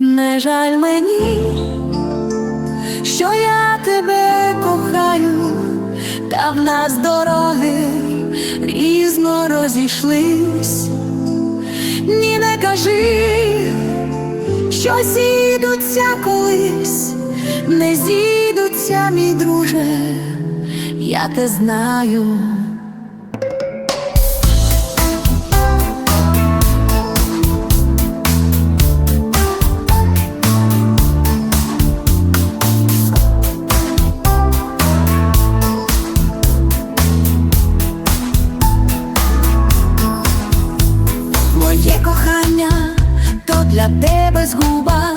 Не жаль мені, що я тебе кохаю, та в нас дороги різно розійшлись. Ні, не кажи, що зійдуться колись, не зійдуться, мій друже, я те знаю. Тебе згуба,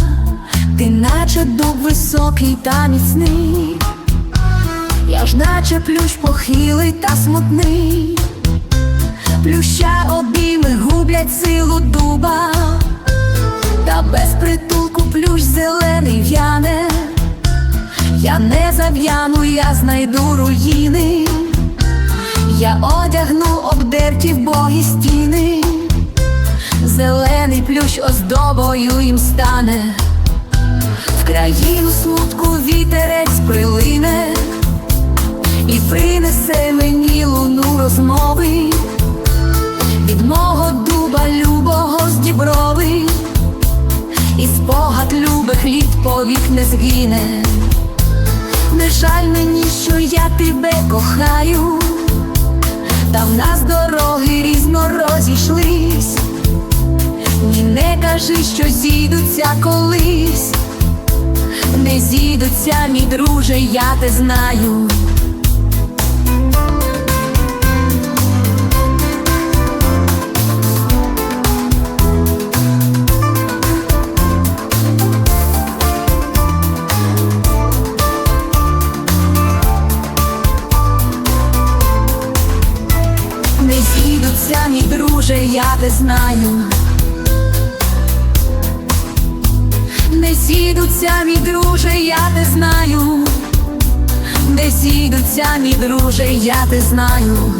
ти наче дуб високий та міцний, я ж наче плющ похилий та смутний, плюща обійми гублять силу дуба, та без притулку плющ зелений в'яне, я не зав'яну, я знайду руїни. Я одягну обдерті вбогі стіни, плющ оздобою їм стане, в країну смутку вітерець прилине і принесе мені луну розмови від мого дуба любого з діброви, і спогад любих літ повік не згине. Не жаль мені, що я тебе кохаю та в нас дороги різно розійшлись. Кажи, що зійдуться колись, не зійдуться, мій друже, я те знаю. Не зійдуться, мій друже, я те знаю. Не зійдуться, мій друже, я те знаю. де зійдуться, мій друже, я те знаю.